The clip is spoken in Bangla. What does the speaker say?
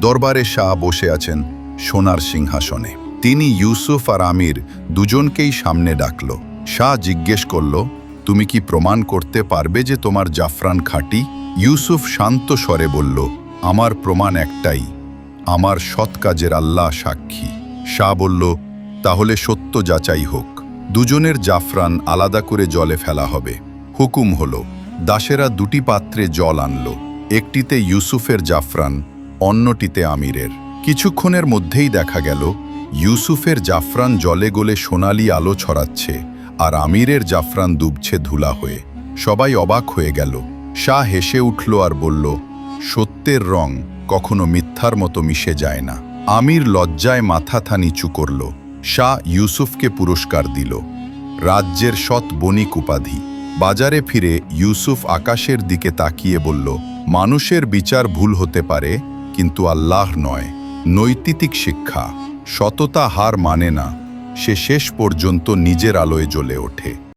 দরবারে শাহ বসে আছেন সোনার সিংহাসনে। তিনি ইউসুফ আর আমির দুজনকেই সামনে ডাকল। শাহ জিজ্ঞেস করল, তুমি কি প্রমাণ করতে পারবে যে তোমার জাফরান খাঁটি? ইউসুফ শান্ত স্বরে বলল, আমার প্রমাণ একটাই, আমার সৎ কাজের আল্লাহ সাক্ষী। শাহ বলল, তাহলে সত্য যাচাই হোক। দুজনের জাফরান আলাদা করে জলে ফেলা হবে। হুকুম হল, দাসেরা দুটি পাত্রে জল আনলো। একটিতে ইউসুফের জাফরান অন্যটিতে আমিরের। কিছুক্ষণের মধ্যেই দেখা গেল, ইউসুফের জাফরান জলে গলে সোনালি আলো ছড়াচ্ছে আর আমিরের জাফরান ডুবছে ধুলা হয়ে। সবাই অবাক হয়ে গেল। শাহ হেসে উঠল আর বলল, সত্যের রং কখনো মিথ্যার মতো মিশে যায় না। আমির লজ্জায় মাথা থা নিচু করল। শাহ ইউসুফকে পুরস্কার দিল। রাজ্যের সৎ বণিক উপাধি। বাজারে ফিরে ইউসুফ আকাশের দিকে তাকিয়ে বলল, মানুষের বিচার ভুল হতে পারে কিন্তু আল্লাহ নয় নৈতিক শিক্ষা। সততা হার মানে না, সে শেষ পর্যন্ত নিজের আলোয় জ্বলে ওঠে।